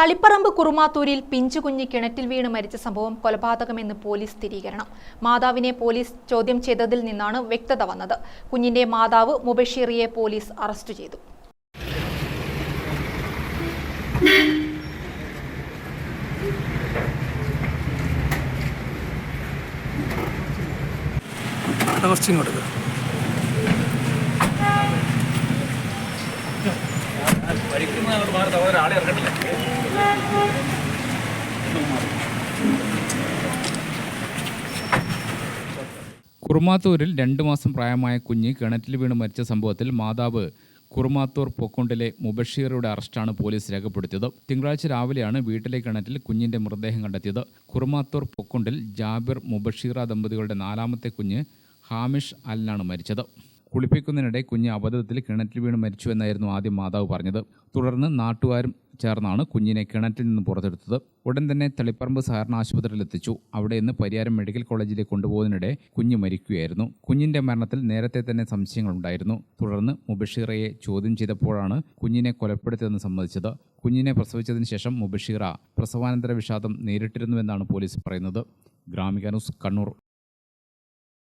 തളിപ്പറമ്പ് കുറുമാത്തൂരിൽ പിഞ്ചുകുഞ്ഞ് കിണറ്റിൽ വീണ് മരിച്ച സംഭവം കൊലപാതകമെന്ന് പോലീസ് സ്ഥിരീകരണം. മാതാവിനെ പോലീസ് ചോദ്യം ചെയ്തതിൽ നിന്നാണ് വ്യക്തത വന്നത്. കുഞ്ഞിന്റെ മാതാവ് മുബഷീറിയെ പോലീസ് അറസ്റ്റ് ചെയ്തു. കുറുമാത്തൂരിൽ രണ്ടു മാസം പ്രായമായ കുഞ്ഞ് കിണറ്റിൽ വീണ് മരിച്ച സംഭവത്തിൽ മാതാവ് കുറുമാത്തൂർ പൊക്കുണ്ടിലെ മുബഷീറുടെ അറസ്റ്റാണ് പോലീസ് രേഖപ്പെടുത്തിയത്. തിങ്കളാഴ്ച രാവിലെയാണ് വീട്ടിലെ കിണറ്റിൽ കുഞ്ഞിന്റെ മൃതദേഹം കണ്ടെത്തിയത്. കുറുമാത്തൂർ പൊക്കുണ്ടിൽ ജാബിർ മുബഷീറ ദമ്പതികളുടെ നാലാമത്തെ കുഞ്ഞ് ഹാമിഷ് അലിനാണ് മരിച്ചത്. കുളിപ്പിക്കുന്നതിനിടെ കുഞ്ഞ് അബദ്ധത്തിൽ കിണറ്റിൽ വീണ് മരിച്ചു എന്നായിരുന്നു ആദ്യം മാതാവ് പറഞ്ഞത്. തുടർന്ന് നാട്ടുകാരും ചേർന്നാണ് കുഞ്ഞിനെ കിണറ്റിൽ നിന്ന് പുറത്തെടുത്തത്. ഉടൻ തന്നെ തളിപ്പറമ്പ് സഹകരണ ആശുപത്രിയിൽ എത്തിച്ചു. അവിടെ നിന്ന് പരിയാരം മെഡിക്കൽ കോളേജിലേക്ക് കൊണ്ടുപോകുന്നതിനിടെ കുഞ്ഞ് മരിക്കുകയായിരുന്നു. കുഞ്ഞിന്റെ മരണത്തിൽ നേരത്തെ തന്നെ സംശയങ്ങളുണ്ടായിരുന്നു തുടർന്ന് മുബഷീറയെ ചോദ്യം ചെയ്തപ്പോഴാണ് കുഞ്ഞിനെ കൊലപ്പെടുത്തിയതെന്ന് സമ്മതിച്ചത്. കുഞ്ഞിനെ പ്രസവിച്ചതിന് ശേഷം മുബഷീറ പ്രസവാനന്തര വിഷാദം നേരിട്ടിരുന്നുവെന്നാണ് പോലീസ് പറയുന്നത്. ഗ്രാമിക ന്യൂസ് കണ്ണൂർ.